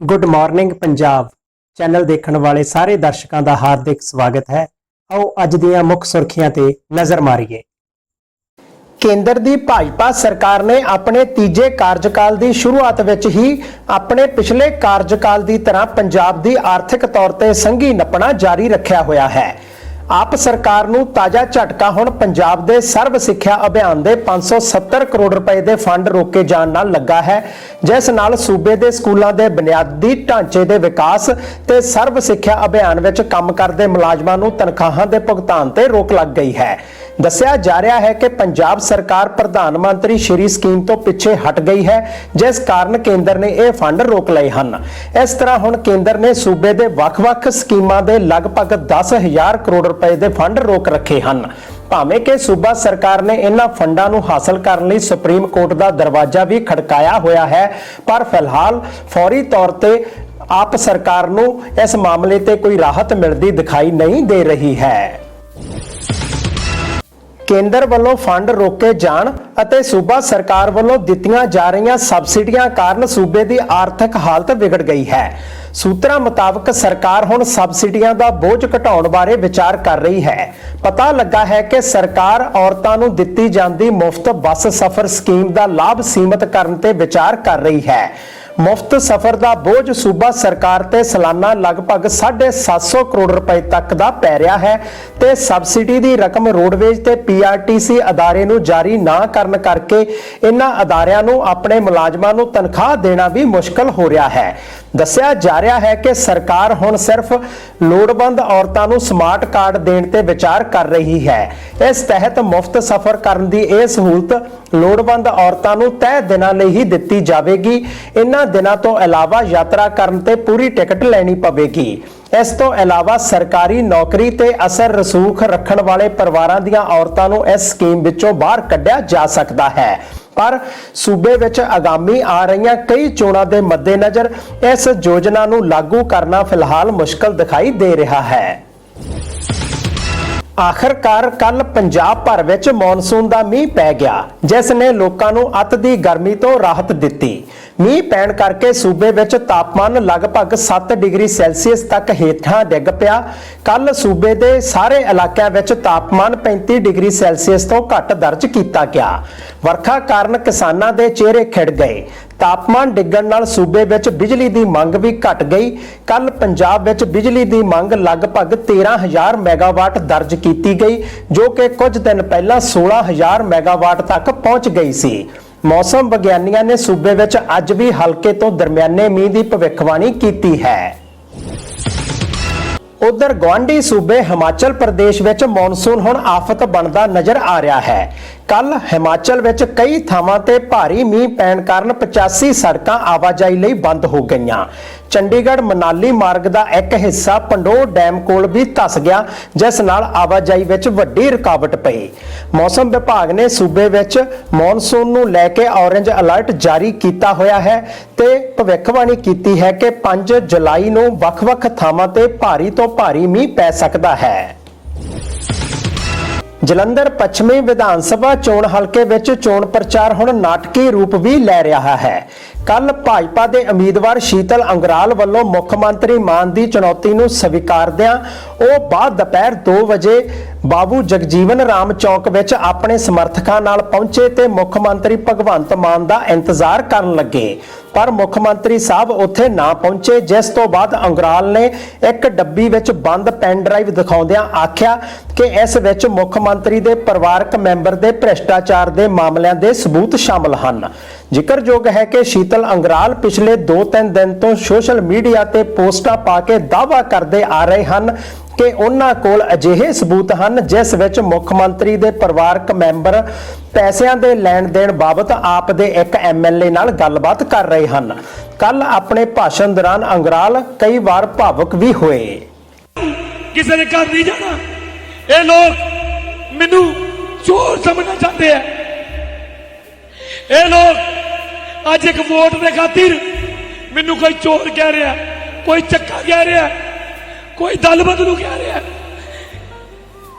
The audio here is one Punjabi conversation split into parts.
ਗੁੱਡ ਮਾਰਨਿੰਗ ਪੰਜਾਬ ਚੈਨਲ ਦੇਖਣ ਵਾਲੇ ਸਾਰੇ ਦਰਸ਼ਕਾਂ ਦਾ ਹਾਰਦਿਕ ਸਵਾਗਤ ਹੈ। ਆਓ ਅੱਜ ਦੀਆਂ ਮੁੱਖ ਸੁਰਖੀਆਂ ਤੇ ਨਜ਼ਰ ਮਾਰੀਏ। ਕੇਂਦਰ ਦੀ ਭਾਜਪਾ ਸਰਕਾਰ ਨੇ ਆਪਣੇ ਤੀਜੇ ਕਾਰਜਕਾਲ ਦੀ ਸ਼ੁਰੂਆਤ ਵਿੱਚ ਹੀ ਆਪਣੇ ਪਿਛਲੇ ਕਾਰਜਕਾਲ ਦੀ ਤਰ੍ਹਾਂ ਪੰਜਾਬ ਦੀ ਆਰਥਿਕ ਤੌਰ ਤੇ ਸੰਘੀ ਨੱਪਣਾ ਜਾਰੀ ਰੱਖਿਆ ਹੋਇਆ ਹੈ। ਆਪ ਸਰਕਾਰ ਨੂੰ ਤਾਜ਼ਾ ਝਟਕਾ ਹੁਣ ਪੰਜਾਬ ਦੇ ਸਰਵ ਸਿੱਖਿਆ ਅਭਿਆਨ ਦੇ 570 ਕਰੋੜ ਰੁਪਏ ਦੇ ਫੰਡ ਰੋਕੇ ਜਾਣ ਨਾਲ ਲੱਗਾ ਹੈ, ਜਿਸ ਨਾਲ ਸੂਬੇ ਦੇ ਸਕੂਲਾਂ ਦੇ ਬੁਨਿਆਦੀ ਢਾਂਚੇ ਦੇ ਵਿਕਾਸ ਤੇ ਸਰਵ ਸਿੱਖਿਆ ਅਭਿਆਨ ਵਿੱਚ ਕੰਮ ਕਰਦੇ ਮੁਲਾਜ਼ਮਾਂ ਨੂੰ ਤਨਖਾਹਾਂ ਦੇ ਭੁਗਤਾਨ ਤੇ ਰੋਕ ਲੱਗ ਗਈ ਹੈ। ਦੱਸਿਆ ਜਾ ਰਿਹਾ ਹੈ ਕਿ ਪੰਜਾਬ ਸਰਕਾਰ ਪ੍ਰਧਾਨ ਮੰਤਰੀ ਸ਼੍ਰੀ ਸਕੀਮ ਤੋਂ ਪਿੱਛੇ ਹਟ ਗਈ ਹੈ, ਜਿਸ ਕਾਰਨ ਕੇਂਦਰ ਨੇ ਇਹ ਫੰਡ ਰੋਕ ਲਏ ਹਨ। ਇਸ ਤਰ੍ਹਾਂ ਹੁਣ ਕੇਂਦਰ ਨੇ ਸੂਬੇ ਦੇ ਵੱਖ-ਵੱਖ ਸਕੀਮਾਂ ਦੇ ਲਗਭਗ 10000 ਕਰੋੜ ਰੁਪਏ ਦੇ ਫੰਡ ਰੋਕ ਰੱਖੇ ਹਨ। ਭਾਵੇਂ ਕਿ ਸੂਬਾ ਸਰਕਾਰ ਨੇ ਇਹਨਾਂ ਫੰਡਾਂ ਨੂੰ ਹਾਸਲ ਕਰਨ ਲਈ ਸੁਪਰੀਮ ਕੋਰਟ ਦਾ ਦਰਵਾਜ਼ਾ ਵੀ ਖੜਕਾਇਆ ਹੋਇਆ ਹੈ, ਪਰ ਫਿਲਹਾਲ ਫੌਰੀ ਤੌਰ ਤੇ ਆਪ ਸਰਕਾਰ ਨੂੰ ਇਸ ਮਾਮਲੇ ਤੇ ਕੋਈ ਰਾਹਤ ਮਿਲਦੀ ਦਿਖਾਈ ਨਹੀਂ ਦੇ ਰਹੀ ਹੈ। ਕੇਂਦਰ ਵੱਲੋਂ ਫੰਡ ਰੋਕੇ ਜਾਣ ਅਤੇ ਸੂਬਾ ਸਰਕਾਰ ਵੱਲੋਂ ਦਿੱਤੀਆਂ ਜਾ ਰਹੀਆਂ ਸਬਸਿਡੀਆਂ ਕਾਰਨ ਸੂਬੇ ਦੀ ਆਰਥਿਕ ਹਾਲਤ ਵਿਗੜ ਗਈ ਹੈ। ਸੂਤਰਾਂ ਮੁਤਾਬਕ ਸਰਕਾਰ ਹੁਣ ਸਬਸਿਡੀਆਂ ਦਾ ਬੋਝ ਘਟਾਉਣ ਬਾਰੇ ਵਿਚਾਰ ਕਰ ਰਹੀ ਹੈ। ਪਤਾ ਲੱਗਾ ਹੈ ਕਿ ਸਰਕਾਰ ਔਰਤਾਂ ਨੂੰ ਦਿੱਤੀ ਜਾਂਦੀ ਮੁਫਤ ਬੱਸ ਸਫ਼ਰ ਸਕੀਮ ਦਾ ਲਾਭ ਸੀਮਤ ਕਰਨ ਤੇ ਵਿਚਾਰ ਕਰ ਰਹੀ ਹੈ। ਮੁਫਤ ਸਫ਼ਰ ਦਾ ਬੋਝ ਸੂਬਾ ਸਰਕਾਰ ਤੇ ਸਾਲਾਨਾ ਲਗਭਗ 750 ਕਰੋੜ ਰੁਪਏ ਤੱਕ ਦਾ ਪੈ ਰਿਹਾ ਹੈ ਤੇ ਸਬਸਿਡੀ ਦੀ ਰਕਮ ਰੋਡਵੇਜ ਤੇ ਪੀਆਰਟੀਸੀ ਅਦਾਰੇ ਨੂੰ ਜਾਰੀ ਨਾ ਕਰਨ ਕਰਕੇ ਇਹਨਾਂ ਅਦਾਰਿਆਂ ਨੂੰ ਆਪਣੇ ਮੁਲਾਜ਼ਮਾਂ ਨੂੰ ਤਨਖਾਹ ਦੇਣਾ ਵੀ ਮੁਸ਼ਕਲ ਹੋ ਰਿਹਾ ਹੈ। ਦੱਸਿਆ ਜਾ ਰਿਹਾ ਹੈ ਕਿ ਸਰਕਾਰ ਹੁਣ ਸਿਰਫ ਲੋੜਵੰਦ ਔਰਤਾਂ ਨੂੰ ਸਮਾਰਟ ਕਾਰਡ ਦੇਣ ਤੇ ਵਿਚਾਰ ਕਰ ਰਹੀ ਹੈ। ਇਸ ਤਹਿਤ ਮੁਫਤ ਸਫ਼ਰ ਕਰਨ ਦੀ ਇਹ ਸਹੂਲਤ ਲੋੜਵੰਦ ਔਰਤਾਂ ਨੂੰ ਤੈਅ ਦਿਨਾਂ ਲਈ ਹੀ ਦਿੱਤੀ ਜਾਵੇਗੀ। ਇਹਨਾਂ ਦਿਨਾਂ ਤੋਂ ਇਲਾਵਾ ਯਾਤਰਾ ਕਰਨ ਤੇ ਪੂਰੀ ਟਿਕਟ ਲੈਣੀ ਪਵੇਗੀ। ਇਸ ਤੋਂ ਇਲਾਵਾ ਸਰਕਾਰੀ ਨੌਕਰੀ ਤੇ ਅਸਰ ਰਸੂਖ ਰੱਖਣ ਵਾਲੇ ਪਰਿਵਾਰਾਂ ਦੀਆਂ ਔਰਤਾਂ ਨੂੰ ਇਸ ਸਕੀਮ ਵਿੱਚੋਂ ਬਾਹਰ ਕੱਢਿਆ ਜਾ ਸਕਦਾ ਹੈ। ਪਰ ਸੂਬੇ ਵਿੱਚ ਆਗਾਮੀ ਆ ਰਹੀਆਂ ਕਈ ਚੋਣਾਂ ਦੇ ਮੱਦੇਨਜ਼ਰ ਇਸ ਯੋਜਨਾ ਨੂੰ ਲਾਗੂ ਕਰਨਾ ਫਿਲਹਾਲ ਮੁਸ਼ਕਲ ਦਿਖਾਈ ਦੇ ਰਿਹਾ ਹੈ। ਆਖਰਕਾਰ ਕੱਲ ਪੰਜਾਬ ਭਰ ਵਿੱਚ ਮੌਨਸੂਨ ਦਾ ਮੀਂਹ ਪੈ ਗਿਆ, ਜਿਸ ਨੇ ਲੋਕਾਂ ਨੂੰ ਅਤ ਦੀ ਗਰਮੀ ਤੋਂ ਰਾਹਤ ਦਿੱਤੀ। ਮੀਂਹ ਪੈਣ ਕਰਕੇ ਸੂਬੇ ਵਿੱਚ ਤਾਪਮਾਨ ਲਗਭਗ 7 ਡਿਗਰੀ ਸੈਲਸੀਅਸ ਤੱਕ ਹੇਠਾਂ ਡਿੱਗ ਪਿਆ। ਕੱਲ ਸੂਬੇ ਦੇ ਸਾਰੇ ਇਲਾਕਿਆਂ ਵਿੱਚ ਤਾਪਮਾਨ 35 ਡਿਗਰੀ ਸੈਲਸੀਅਸ ਤੋਂ ਘੱਟ ਦਰਜ ਕੀਤਾ ਗਿਆ। ਵਰਖਾ ਕਾਰਨ ਕਿਸਾਨਾਂ ਦੇ ਚਿਹਰੇ ਖਿੜ ਗਏ। ਤਾਪਮਾਨ ਡਿੱਗਣ ਨਾਲ ਸੂਬੇ ਵਿੱਚ ਬਿਜਲੀ ਦੀ ਮੰਗ ਵੀ ਘਟ ਗਈ। ਕੱਲ ਪੰਜਾਬ ਵਿੱਚ ਬਿਜਲੀ ਦੀ ਮੰਗ ਲਗਭਗ 13000 ਮੈਗਾਵਾਟ ਦਰਜ ਕੀਤੀ ਗਈ, ਜੋ ਕਿ ਕੁਝ ਦਿਨ ਪਹਿਲਾਂ 16000 ਮੈਗਾਵਾਟ ਤੱਕ ਪਹੁੰਚ ਗਈ ਸੀ। ਮੌਸਮ ਵਿਗਿਆਨੀਆਂ ਨੇ ਸੂਬੇ ਵਿੱਚ ਅੱਜ ਵੀ ਹਲਕੇ ਤੋਂ ਦਰਮਿਆਨੇ ਮੀਂਹ ਦੀ ਭਵਿੱਖਬਾਣੀ ਕੀਤੀ ਹੈ। ਉਧਰ ਗਵਾਂਢੀ ਸੂਬੇ ਹਿਮਾਚਲ ਪ੍ਰਦੇਸ਼ ਵਿੱਚ ਮੌਨਸੂਨ ਹੁਣ ਆਫਤ ਬਣਦਾ ਨਜ਼ਰ ਆ ਰਿਹਾ ਹੈ। ਕੱਲ ਹਿਮਾਚਲ ਵਿੱਚ ਕਈ ਥਾਵਾਂ ਤੇ ਭਾਰੀ ਮੀਂਹ ਪੈਣ ਕਾਰਨ 85 ਸੜਕਾਂ ਆਵਾਜਾਈ ਲਈ ਬੰਦ ਹੋ ਗਈਆਂ। ਚੰਡੀਗੜ੍ਹ ਮਨਾਲੀ ਮਾਰਗ ਦਾ ਇੱਕ ਹਿੱਸਾ ਪੰਡੋਰ ਡੈਮ ਕੋਲ ਵੀ ਧਸ ਗਿਆ, ਜਿਸ ਨਾਲ ਆਵਾਜਾਈ ਵਿੱਚ ਵੱਡੀ ਰੁਕਾਵਟ ਪਈ। ਮੌਸਮ ਵਿਭਾਗ ਨੇ ਸੂਬੇ ਵਿੱਚ ਮੌਨਸੂਨ ਨੂੰ ਲੈ ਕੇ ਔਰੇਂਜ ਅਲਰਟ ਜਾਰੀ ਕੀਤਾ ਹੋਇਆ ਹੈ ਤੇ ਭਵਿੱਖਬਾਣੀ ਕੀਤੀ ਹੈ ਕਿ 5 ਜੁਲਾਈ ਨੂੰ ਵੱਖ-ਵੱਖ ਥਾਵਾਂ ਤੇ ਭਾਰੀ ਤੋਂ ਭਾਰੀ ਮੀਂਹ ਪੈ ਸਕਦਾ ਹੈ। ਜਲੰਧਰ ਪੱਛਮੀ ਵਿਧਾਨ ਸਭਾ ਚੋਣ ਹਲਕੇ ਵਿੱਚ ਚੋਣ ਪ੍ਰਚਾਰ ਹੁਣ ਨਾਟਕੀ ਰੂਪ ਵੀ ਲੈ ਰਿਹਾ ਹੈ। ਕੱਲ ਭਾਜਪਾ ਦੇ ਉਮੀਦਵਾਰ ਸ਼ੀਤਲ ਅੰਗਰਾਲ ਵੱਲੋਂ ਮੁੱਖ ਮੰਤਰੀ ਮਾਨ ਦੀ ਚੁਣੌਤੀ ਨੂੰ ਸਵੀਕਾਰਦਿਆਂ ਉਹ ਬਾਅਦ ਦੁਪਹਿਰ 2 ਵਜੇ ਬਾਬੂ ਜਗਜੀਵਨ ਰਾਮ ਚੌਕ ਵਿੱਚ ਆਪਣੇ ਸਮਰਥਕਾਂ ਨਾਲ ਪਹੁੰਚੇ ਤੇ ਮੁੱਖ ਮੰਤਰੀ ਭਗਵੰਤ ਮਾਨ ਦਾ ਇੰਤਜ਼ਾਰ ਕਰਨ ਲੱਗੇ। ਪਰ ਮੁੱਖ ਮੰਤਰੀ ਸਾਹਿਬ ਉੱਥੇ ਨਾ ਪਹੁੰਚੇ, ਜਿਸ ਤੋਂ ਬਾਅਦ ਅੰਗਰਾਲ ਨੇ ਇੱਕ ਡੱਬੀ ਵਿੱਚ ਬੰਦ ਪੈਨ ਡਰਾਈਵ ਦਿਖਾਉਂਦਿਆਂ ਆਖਿਆ ਕਿ ਇਸ ਵਿੱਚ ਮੁੱਖ ਮੰਤਰੀ ਦੇ ਪਰਿਵਾਰਕ ਮੈਂਬਰ ਦੇ ਭ੍ਰਿਸ਼ਟਾਚਾਰ ਦੇ ਮਾਮਲਿਆਂ ਦੇ ਸਬੂਤ ਸ਼ਾਮਲ ਹਨ। ਜ਼ਿਕਰਯੋਗ ਹੈ ਕਿ ਸ਼ੀਤਲ ਅੰਗਰਾਲ ਪਿਛਲੇ 2-3 ਦਿਨ ਤੋਂ ਸੋਸ਼ਲ ਮੀਡੀਆ ਤੇ ਪੋਸਟਾਂ ਪਾ ਕੇ ਦਾਅਵਾ ਕਰਦੇ ਆ ਰਹੇ ਹਨ ਕਿ ਉਹਨਾਂ ਕੋਲ ਅਜਿਹੇ ਸਬੂਤ ਹਨ ਜਿਸ ਵਿੱਚ ਮੁੱਖ ਮੰਤਰੀ ਦੇ ਪਰਿਵਾਰਕ ਮੈਂਬਰ ਪੈਸਿਆਂ ਦੇ ਲੈਣ ਦੇਣ ਬਾਬਤ ਆਪ ਦੇ ਇੱਕ ਐਮਐਲਏ ਨਾਲ ਗੱਲਬਾਤ ਕਰ ਰਹੇ ਹਨ। ਕੱਲ ਆਪਣੇ ਭਾਸ਼ਣ ਦੌਰਾਨ ਅੰਗਰਾਲ ਕਈ ਵਾਰ ਭਾਵੁਕ ਵੀ ਹੋਏ। ਕਿਸੇ ਦੇ ਘਰ ਨਹੀਂ ਜਾਣਾ। ਇਹ ਲੋਕ ਮੈਨੂੰ ਚੋਰ ਸਮਝਣਾ ਚਾਹੁੰਦੇ ਆ। ਇਹ ਲੋਕ ਅੱਜ ਇੱਕ ਵੋਟ ਦੇ ਖਾਤਰ ਮੈਨੂੰ ਕੋਈ ਚੋਰ ਕਹਿ ਰਿਹਾ, ਕੋਈ ਚੱਕਾ ਕਹਿ ਰਿਹਾ। ਕੋਈ ਦਲ ਬਦਲੂ ਕਹਿ ਰਿਹਾ।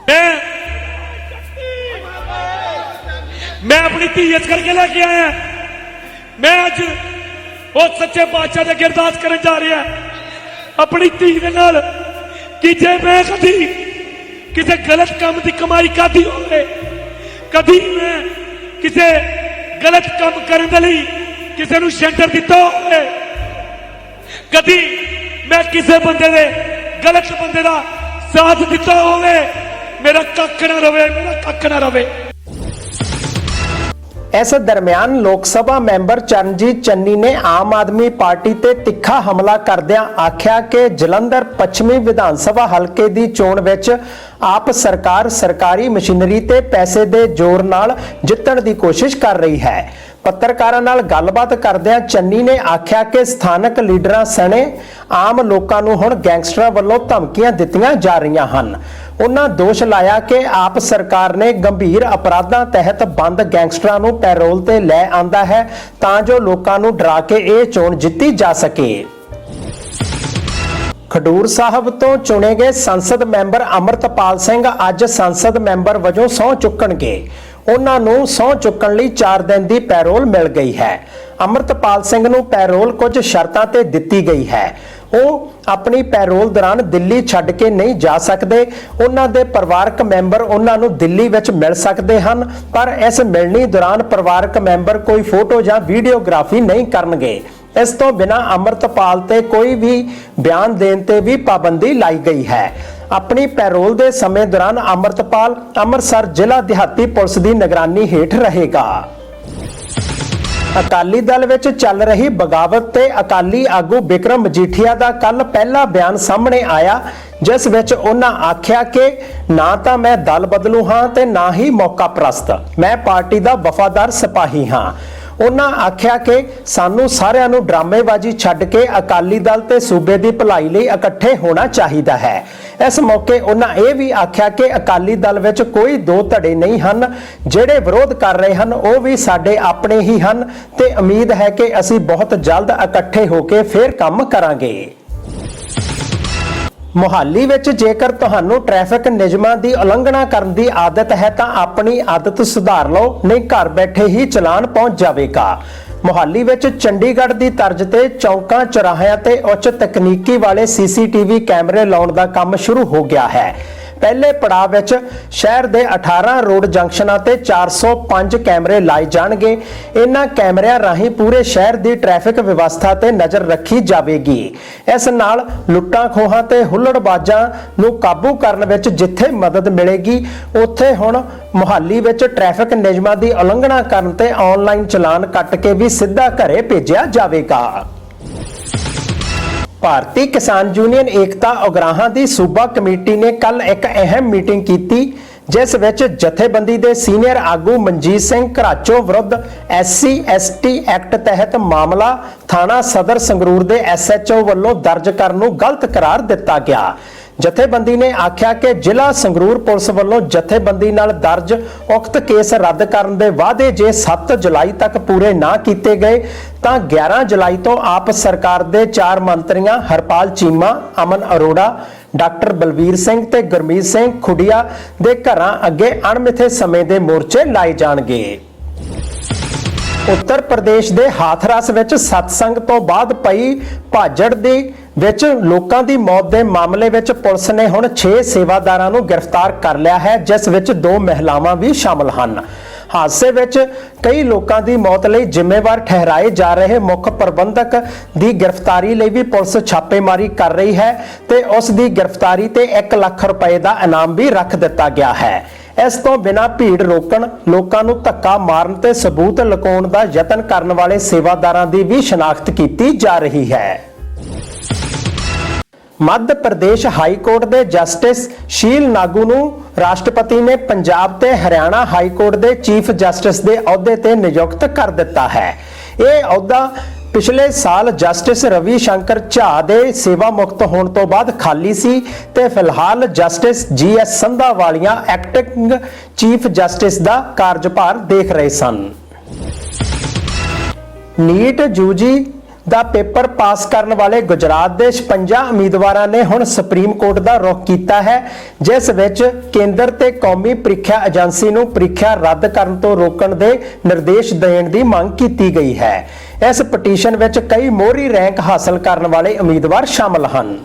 ਮੈਂ ਮੈਂ ਆਪਣੀ ਧੀ ਇਸ ਕਰਕੇ ਲੈ ਕੇ ਆਇਆ। ਮੈਂ ਅੱਜ ਉਹ ਸੱਚੇ ਪਾਤਸ਼ਾਹ ਦੇ ਅੱਗੇ ਕਰਨ ਜਾ ਰਿਹਾ। ਆਪਣੀ ਧੀ ਦੇ ਨਾਲ ਕਿ ਜੇ ਮੈਂ ਕਦੀ ਕਿਸੇ ਗਲਤ ਕੰਮ ਦੀ ਕਮਾਈ ਕਰਦੀ ਹੋਵੇ, ਕਦੀ ਮੈਂ ਕਿਸੇ ਗਲਤ ਕੰਮ ਕਰਨ ਦੇ ਲਈ ਕਿਸੇ ਨੂੰ ਸ਼ੈਂਟਰ ਦਿੱਤਾ ਹੋਵੇ, ਕਦੀ ਮੈਂ ਕਿਸੇ ਬੰਦੇ ਦੇ ਗਲਤ ਬੰਦੇ ਦਾ ਸਾਥ ਦਿੱਤਾ ਹੋਵੇ, ਮੇਰਾ ਕੱਖ ਨਾ ਰਵੇ, ਮੇਰਾ ਕੱਖ ਨਾ ਰਵੇ। ਇਸ ਦਰਮਿਆਨ ਲੋਕ ਸਭਾ ਮੈਂਬਰ ਚਰਨਜੀਤ ਚੰਨੀ ਨੇ ਆਮ ਆਦਮੀ ਪਾਰਟੀ ਤੇ ਤਿੱਖਾ ਹਮਲਾ ਕਰਦਿਆਂ ਆਖਿਆ ਕਿ ਜਲੰਧਰ ਪੱਛਮੀ ਵਿਧਾਨ ਸਭਾ ਹਲਕੇ ਦੀ ਚੋਣ ਵਿੱਚ ਆਪ ਸਰਕਾਰ ਸਰਕਾਰੀ ਮਸ਼ੀਨਰੀ ਤੇ ਪੈਸੇ ਦੇ ਜ਼ੋਰ ਨਾਲ ਜਿੱਤਣ ਦੀ ਕੋਸ਼ਿਸ਼ ਕਰ ਰਹੀ ਹੈ। ਪੱਤਰਕਾਰਾਂ ਨਾਲ ਗੱਲਬਾਤ ਕਰਦਿਆਂ ਚੰਨੀ ਨੇ ਆਖਿਆ ਕਿ ਸਥਾਨਕ ਲੀਡਰਾਂ ਸਣੇ ਆਮ ਲੋਕਾਂ ਨੂੰ ਹੁਣ ਗੈਂਗਸਟਰਾਂ ਵੱਲੋਂ ਧਮਕੀਆਂ ਦਿੱਤੀਆਂ ਜਾ ਰਹੀਆਂ ਹਨ। ਉਹਨਾਂ ਦੋਸ਼ ਲਾਇਆ ਕਿ ਆਪ ਸਰਕਾਰ ਨੇ ਗੰਭੀਰ ਅਪਰਾਧਾਂ ਤਹਿਤ ਬੰਦ ਗੈਂਗਸਟਰਾਂ ਨੂੰ ਪੈਰੋਲ ਤੇ ਲੈ ਆਂਦਾ ਹੈ ਤਾਂ ਜੋ ਲੋਕਾਂ ਨੂੰ ਡਰਾ ਕੇ ਇਹ ਚੋਣ ਜਿੱਤੀ ਜਾ ਸਕੇ। ਖਡੂਰ ਸਾਹਿਬ ਤੋਂ ਚੁਣੇ ਗਏ ਸੰਸਦ ਮੈਂਬਰ ਅਮਰਤਪਾਲ ਸਿੰਘ ਅੱਜ ਸੰਸਦ ਮੈਂਬਰ ਵਜੋਂ ਸਹੁੰ ਚੁੱਕਣਗੇ। ਉਹਨਾਂ ਨੂੰ ਸਹੁੰ ਚੁੱਕਣ ਲਈ 4 ਦਿਨ ਦੀ ਪੈਰੋਲ ਮਿਲ ਗਈ ਹੈ। ਅਮਰਤਪਾਲ ਸਿੰਘ ਨੂੰ ਪੈਰੋਲ ਕੁਝ ਸ਼ਰਤਾਂ ਤੇ ਦਿੱਤੀ ਗਈ ਹੈ। ਉਹ ਆਪਣੀ ਪੈਰੋਲ ਦੌਰਾਨ ਦਿੱਲੀ ਛੱਡ ਕੇ ਨਹੀਂ ਜਾ ਸਕਦੇ। ਉਹਨਾਂ ਦੇ ਪਰਿਵਾਰਕ ਮੈਂਬਰ ਉਹਨਾਂ ਨੂੰ ਦਿੱਲੀ ਵਿੱਚ ਮਿਲ ਸਕਦੇ ਹਨ, ਪਰ ਇਸ ਮਿਲਣੀ ਦੌਰਾਨ ਪਰਿਵਾਰਕ ਮੈਂਬਰ ਕੋਈ ਫੋਟੋ ਜਾਂ ਵੀਡੀਓਗ੍ਰਾਫੀ ਨਹੀਂ ਕਰਨਗੇ। ਇਸ ਤੋਂ ਬਿਨਾ ਅਮਰਤਪਾਲ ਤੇ ਕੋਈ ਵੀ ਬਿਆਨ ਦੇਣ ਤੇ ਵੀ ਪਾਬੰਦੀ ਲਾਈ ਗਈ ਹੈ। ਆਪਣੀ ਪੈਰੋਲ ਦੇ ਸਮੇਂ ਦੌਰਾਨ ਅਮਰਤਪਾਲ ਅੰਮ੍ਰਿਤਸਰ ਜ਼ਿਲ੍ਹਾ ਦਿਹਾਤੀ ਪੁਲਿਸ ਦੀ ਨਿਗਰਾਨੀ ਹੇਠ ਰਹੇਗਾ। ਅਕਾਲੀ ਦਲ ਵਿੱਚ ਚੱਲ ਰਹੀ ਬਗਾਵਤ ਤੇ ਅਕਾਲੀ ਆਗੂ ਵਿਕਰਮ ਮਜੀਠੀਆ ਦਾ ਕੱਲ ਪਹਿਲਾ ਬਿਆਨ ਸਾਹਮਣੇ ਆਇਆ, ਜਿਸ ਵਿੱਚ ਉਹਨਾਂ ਆਖਿਆ ਕਿ ਨਾ ਤਾਂ ਮੈਂ ਦਲ ਬਦਲੂ ਹਾਂ ਤੇ ਨਾ ਹੀ ਮੌਕਾ ਪ੍ਰਸਤ। ਮੈਂ ਪਾਰਟੀ ਦਾ ਵਫਾਦਾਰ ਸਿਪਾਹੀ ਹਾਂ। ਉਹਨਾਂ ਆਖਿਆ ਕਿ ਸਾਨੂੰ ਸਾਰਿਆਂ ਨੂੰ ਡਰਾਮੇਬਾਜ਼ੀ ਛੱਡ ਕੇ ਅਕਾਲੀ ਦਲ ਤੇ ਸੂਬੇ ਦੀ ਭਲਾਈ ਲਈ ਇਕੱਠੇ ਹੋਣਾ ਚਾਹੀਦਾ ਹੈ। ਇਸ ਮੌਕੇ ਉਹਨਾਂ ਇਹ ਵੀ ਆਖਿਆ ਕਿ ਅਕਾਲੀ ਦਲ ਵਿੱਚ ਕੋਈ ਦੋ ਧੜੇ ਨਹੀਂ ਹਨ। ਜਿਹੜੇ ਵਿਰੋਧ ਕਰ ਰਹੇ ਹਨ, ਉਹ ਵੀ ਸਾਡੇ ਆਪਣੇ ਹੀ ਹਨ ਤੇ ਉਮੀਦ ਹੈ ਕਿ ਅਸੀਂ ਬਹੁਤ ਜਲਦ ਇਕੱਠੇ ਹੋ ਕੇ ਫੇਰ ਕੰਮ ਕਰਾਂਗੇ। ਮੁਹਾਲੀ ਵਿੱਚ ਜੇਕਰ ਤੁਹਾਨੂੰ ਟ੍ਰੈਫਿਕ ਨਿਯਮਾਂ ਦੀ ਉਲੰਘਣਾ ਕਰਨ ਦੀ ਆਦਤ ਹੈ ਤਾਂ ਆਪਣੀ ਆਦਤ ਸੁਧਾਰ ਲਓ, ਨਹੀਂ ਘਰ ਬੈਠੇ ਹੀ ਚਲਾਨ ਪਹੁੰਚ ਜਾਵੇਗਾ। ਮੁਹਾਲੀ ਵਿੱਚ ਚੰਡੀਗੜ੍ਹ ਦੀ ਤਰਜ਼ ਤੇ ਚੌਂਕਾਂ, ਚੌਰਾਹਿਆਂ ਤੇ ਉੱਚ ਤਕਨੀਕੀ ਵਾਲੇ ਸੀਸੀਟੀਵੀ ਕੈਮਰੇ ਲਾਉਣ ਦਾ ਕੰਮ ਸ਼ੁਰੂ ਹੋ ਗਿਆ ਹੈ। ਪਹਿਲੇ ਪੜਾਅ ਵਿੱਚ ਸ਼ਹਿਰ ਦੇ 18 ਰੋਡ ਜੰਕਸ਼ਨਾਂ ਤੇ 405 ਕੈਮਰੇ ਲਾਏ ਜਾਣਗੇ। ਇਹਨਾਂ ਕੈਮਰਿਆਂ ਰਾਹੀਂ ਪੂਰੇ ਸ਼ਹਿਰ ਦੀ ਟ੍ਰੈਫਿਕ ਵਿਵਸਥਾ ਤੇ ਨਜ਼ਰ ਰੱਖੀ ਜਾਵੇਗੀ। ਇਸ ਨਾਲ ਲੁੱਟਾਂ ਖੋਹਾਂ ਤੇ ਹੁੱਲੜਬਾਜ਼ਾਂ ਨੂੰ ਕਾਬੂ ਕਰਨ ਵਿੱਚ ਜਿੱਥੇ ਮਦਦ ਮਿਲੇਗੀ, ਉੱਥੇ ਹੁਣ ਮੁਹਾਲੀ ਵਿੱਚ ਟ੍ਰੈਫਿਕ ਨਿਯਮਾਂ ਦੀ ਉਲੰਘਣਾ ਕਰਨ ਤੇ ਆਨਲਾਈਨ ਚਲਾਨ ਕੱਟ ਕੇ ਵੀ ਸਿੱਧਾ ਘਰੇ ਭੇਜਿਆ ਜਾਵੇਗਾ। ਭਾਰਤੀ ਕਿਸਾਨ ਯੂਨੀਅਨ ਏਕਤਾ ਉਗਰਾਹਾਂ ਦੀ ਸੂਬਾ ਕਮੇਟੀ ਨੇ ਕੱਲ ਇੱਕ ਅਹਿਮ ਮੀਟਿੰਗ ਕੀਤੀ, ਜਿਸ ਵਿੱਚ ਜਥੇਬੰਦੀ ਦੇ ਸੀਨੀਅਰ ਆਗੂ ਮਨਜੀਤ ਸਿੰਘ ਘਰਾਚੋ ਵਿਰੁੱਧ ਐਸਸੀ, ਐਸਟੀ ਐਕਟ ਤਹਿਤ ਮਾਮਲਾ ਥਾਣਾ ਸਦਰ ਸੰਗਰੂਰ ਦੇ ਐਸਐਚਓ ਵੱਲੋਂ ਦਰਜ ਕਰਨ ਨੂੰ ਗਲਤ ਕਰਾਰ ਦਿੱਤਾ ਗਿਆ। ਜਥੇਬੰਦੀ ਨੇ ਆਖਿਆ ਕਿ ਜ਼ਿਲ੍ਹਾ ਸੰਗਰੂਰ ਪੁਲਿਸ ਵੱਲੋਂ ਜਥੇਬੰਦੀ ਨਾਲ ਦਰਜ ਉਕਤ ਕੇਸ ਰੱਦ ਕਰਨ ਦੇ ਵਾਅਦੇ ਜੇ 7 ਜੁਲਾਈ ਤੱਕ ਪੂਰੇ ਨਾ ਕੀਤੇ ਗਏ, ਤਾਂ 11 ਜੁਲਾਈ ਤੋਂ ਆਪ ਸਰਕਾਰ ਦੇ ਚਾਰ ਮੰਤਰੀਆਂ ਹਰਪਾਲ ਚੀਮਾ, ਅਮਨ ਅਰੋੜਾ, ਡਾਕਟਰ ਬਲਵੀਰ ਸਿੰਘ ਤੇ ਗੁਰਮੀਤ ਸਿੰਘ ਖੁੱਡੀਆ ਦੇ ਘਰਾਂ ਅੱਗੇ ਅਣਮਿੱਥੇ ਸਮੇਂ ਦੇ ਮੋਰਚੇ ਲਾਏ ਜਾਣਗੇ। ਉੱਤਰ ਪ੍ਰਦੇਸ਼ ਦੇ ਹਾਥਰਸ ਵਿੱਚ ਸਤਸੰਗ ਤੋਂ ਬਾਅਦ ਪਈ ਭਾਜੜ ਦੀ ਵਿੱਚ ਲੋਕਾਂ ਦੀ ਮੌਤ ਦੇ ਮਾਮਲੇ ਵਿੱਚ ਪੁਲਿਸ ਨੇ ਹੁਣ 6 ਸੇਵਾਦਾਰਾਂ ਨੂੰ ਗ੍ਰਿਫਤਾਰ ਕਰ ਲਿਆ ਹੈ, ਜਿਸ ਵਿੱਚ ਦੋ ਮਹਿਲਾਵਾਂ ਵੀ ਸ਼ਾਮਲ ਹਨ। ਹਾਦਸੇ ਵਿੱਚ ਕਈ ਲੋਕਾਂ ਦੀ ਮੌਤ ਲਈ ਜ਼ਿੰਮੇਵਾਰ ਠਹਿਰਾਏ ਜਾ ਰਹੇ ਮੁੱਖ ਪ੍ਰਬੰਧਕ ਦੀ ਗ੍ਰਿਫਤਾਰੀ ਲਈ ਵੀ ਪੁਲਿਸ ਛਾਪੇਮਾਰੀ ਕਰ ਰਹੀ ਹੈ ਤੇ ਉਸ ਦੀ ਗ੍ਰਿਫਤਾਰੀ ਤੇ 1 ਲੱਖ ਰੁਪਏ ਦਾ ਇਨਾਮ ਵੀ ਰੱਖ ਦਿੱਤਾ ਗਿਆ ਹੈ। ਇਸ ਤੋਂ ਬਿਨਾਂ ਭੀੜ ਰੋਕਣ, ਲੋਕਾਂ ਨੂੰ ਧੱਕਾ ਮਾਰਨ ਤੇ ਸਬੂਤ ਲੁਕਾਉਣ ਦਾ ਯਤਨ ਕਰਨ ਵਾਲੇ ਸੇਵਾਦਾਰਾਂ ਦੀ ਵੀ ਸ਼ਨਾਖਤ ਕੀਤੀ ਜਾ ਰਹੀ ਹੈ। ਮੱਧ ਪ੍ਰਦੇਸ਼ ਹਾਈ ਕੋਰਟ ਦੇ ਜਸਟਿਸ ਸ਼ੀਲ ਨਾਗੂ ਨੂੰ ਰਾਸ਼ਟਰਪਤੀ ਨੇ ਪੰਜਾਬ ਤੇ ਹਰਿਆਣਾ ਹਾਈ ਕੋਰਟ ਦੇ ਚੀਫ ਜਸਟਿਸ ਦੇ ਅਹੁਦੇ ਤੇ ਨਿਯੁਕਤ ਕਰ ਦਿੱਤਾ ਹੈ। ਇਹ ਅਹੁਦਾ ਪਿਛਲੇ ਸਾਲ ਜਸਟਿਸ ਰਵੀ ਸ਼ੰਕਰ ਝਾ ਦੇ ਸੇਵਾ ਮੁਕਤ ਹੋਣ ਤੋਂ ਬਾਅਦ ਖਾਲੀ ਸੀ ਤੇ ਫਿਲਹਾਲ justice G S Sandhawalia acting chief justice ਦਾ ਕਾਰਜਭਾਰ ਦੇਖ ਰਹੇ ਸਨ। ਨੀਟ ਜੂਜੀ ਦਾ ਪੇਪਰ ਪਾਸ ਕਰਨ ਵਾਲੇ ਗੁਜਰਾਤ ਦੇ 56 ਉਮੀਦਵਾਰਾਂ ਨੇ ਹੁਣ ਸੁਪਰੀਮ ਕੋਰਟ ਦਾ ਰੁਖ ਕੀਤਾ ਹੈ, ਜਿਸ ਵਿੱਚ ਕੇਂਦਰ ਤੇ ਕੌਮੀ ਪ੍ਰੀਖਿਆ ਏਜੰਸੀ ਨੂੰ ਪ੍ਰੀਖਿਆ ਰੱਦ ਕਰਨ ਤੋਂ ਰੋਕਣ ਦੇ ਨਿਰਦੇਸ਼ ਦੇਣ ਦੀ ਮੰਗ ਕੀਤੀ ਗਈ ਹੈ। ਇਸ ਪਟੀਸ਼ਨ ਵਿੱਚ ਕਈ ਮੋਹਰੀ ਰੈਂਕ ਹਾਸਲ ਕਰਨ ਵਾਲੇ ਉਮੀਦਵਾਰ ਸ਼ਾਮਲ ਹਨ।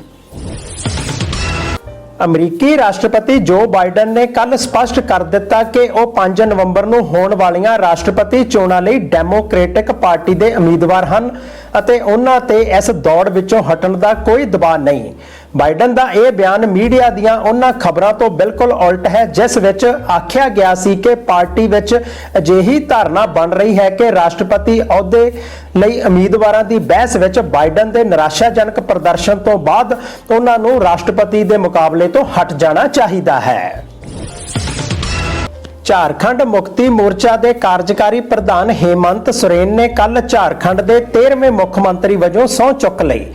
ਅਮਰੀਕੀ ਰਾਸ਼ਟਰਪਤੀ ਜੋ ਬਾਈਡਨ ਨੇ ਕੱਲ ਸਪਸ਼ਟ ਕਰ ਦਿੱਤਾ ਕਿ ਉਹ 5 ਨਵੰਬਰ ਨੂੰ ਹੋਣ ਵਾਲੀਆਂ ਰਾਸ਼ਟਰਪਤੀ ਚੋਣਾਂ ਲਈ ਡੈਮੋਕ੍ਰੈਟਿਕ ਪਾਰਟੀ ਦੇ ਉਮੀਦਵਾਰ ਹਨ। ਅਤੇ ਉਹਨਾਂ ਤੇ ਇਸ ਦੌੜ ਵਿੱਚੋਂ ਹਟਣ ਦਾ ਕੋਈ ਦਬਾਅ ਨਹੀਂ। ਬਾਈਡਨ ਦਾ ਇਹ ਬਿਆਨ ਮੀਡੀਆ ਦੀਆਂ ਉਹਨਾਂ ਖਬਰਾਂ ਤੋਂ ਬਿਲਕੁਲ ਉਲਟ ਹੈ, ਜਿਸ ਵਿੱਚ ਆਖਿਆ ਗਿਆ ਸੀ ਕਿ ਪਾਰਟੀ ਵਿੱਚ ਅਜਿਹੀ ਧਾਰਨਾ ਬਣ ਰਹੀ ਹੈ ਕਿ ਰਾਸ਼ਟਰਪਤੀ ਅਹੁਦੇ ਲਈ ਉਮੀਦਵਾਰਾਂ ਦੀ ਬਹਿਸ ਵਿੱਚ ਬਾਈਡਨ ਦੇ ਨਿਰਾਸ਼ਾਜਨਕ ਪ੍ਰਦਰਸ਼ਨ ਤੋਂ ਬਾਅਦ ਉਹਨਾਂ ਨੂੰ ਰਾਸ਼ਟਰਪਤੀ ਦੇ ਮੁਕਾਬਲੇ ਤੋਂ ਹਟ ਜਾਣਾ ਚਾਹੀਦਾ ਹੈ। ਝਾਰਖੰਡ ਮੁਕਤੀ ਮੋਰਚਾ ਦੇ ਕਾਰਜਕਾਰੀ ਪ੍ਰਧਾਨ ਹੇਮੰਤ ਸੋਰੇਨ ਨੇ ਕੱਲ ਝਾਰਖੰਡ ਦੇ 13ਵੇਂ ਮੁੱਖ ਮੰਤਰੀ ਵਜੋਂ ਸਹੁੰ ਚੁੱਕ ਲਈ।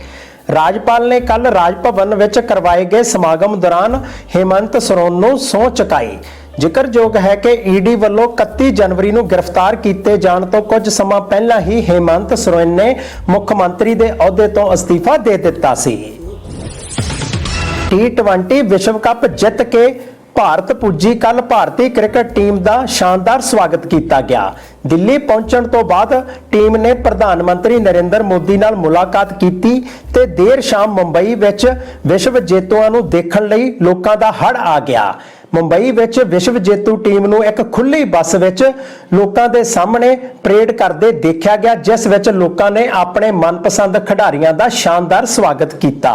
ਰਾਜਪਾਲ ਨੇ ਕੱਲ ਰਾਜ ਭਵਨ ਵਿੱਚ ਕਰਵਾਏ ਗਏ ਸਮਾਗਮ ਦੌਰਾਨ ਹੇਮੰਤ ਸੋਰੇਨ ਨੂੰ ਸਹੁੰ ਚੁਕਾਈ। ਜ਼ਿਕਰਯੋਗ ਹੈ ਕਿ ਈਡੀ ਵੱਲੋਂ 31 ਜਨਵਰੀ ਨੂੰ ਗ੍ਰਿਫਤਾਰ ਕੀਤੇ ਜਾਣ ਤੋਂ ਕੁਝ ਸਮਾਂ ਪਹਿਲਾਂ ਹੀ ਹੇਮੰਤ ਸੋਰੇਨ ਨੇ ਮੁੱਖ ਮੰਤਰੀ ਦੇ ਅਹੁਦੇ ਤੋਂ ਅਸਤੀਫਾ ਦੇ ਦਿੱਤਾ ਸੀ। ਟੀ20 ਵਿਸ਼ਵ ਕੱਪ ਜਿੱਤ ਕੇ ਭਾਰਤ ਪੁੱਜੀ ਕੱਲ ਭਾਰਤੀ ਕ੍ਰਿਕਟ ਟੀਮ ਦਾ ਸ਼ਾਨਦਾਰ ਸਵਾਗਤ ਕੀਤਾ ਗਿਆ। ਦਿੱਲੀ ਪਹੁੰਚਣ ਤੋਂ ਬਾਅਦ ਟੀਮ ਨੇ ਪ੍ਰਧਾਨ ਮੰਤਰੀ ਨਰਿੰਦਰ ਮੋਦੀ ਨਾਲ ਮੁਲਾਕਾਤ ਕੀਤੀ ਤੇ ਦੇਰ ਸ਼ਾਮ ਮੁੰਬਈ ਵਿੱਚ ਵਿਸ਼ਵ ਜੇਤੂਆਂ ਨੂੰ ਦੇਖਣ ਲਈ ਲੋਕਾਂ ਦਾ ਹੜ ਆ ਗਿਆ। ਮੁੰਬਈ ਵਿੱਚ ਵਿਸ਼ਵ ਜੇਤੂ ਟੀਮ ਨੂੰ ਇੱਕ ਖੁੱਲੀ ਬੱਸ ਵਿੱਚ ਲੋਕਾਂ ਦੇ ਸਾਹਮਣੇ ਪਰੇਡ ਕਰਦੇ ਦੇਖਿਆ ਗਿਆ, ਜਿਸ ਵਿੱਚ ਲੋਕਾਂ ਨੇ ਆਪਣੇ ਮਨਪਸੰਦ ਖਿਡਾਰੀਆਂ ਦਾ ਸ਼ਾਨਦਾਰ ਸਵਾਗਤ ਕੀਤਾ।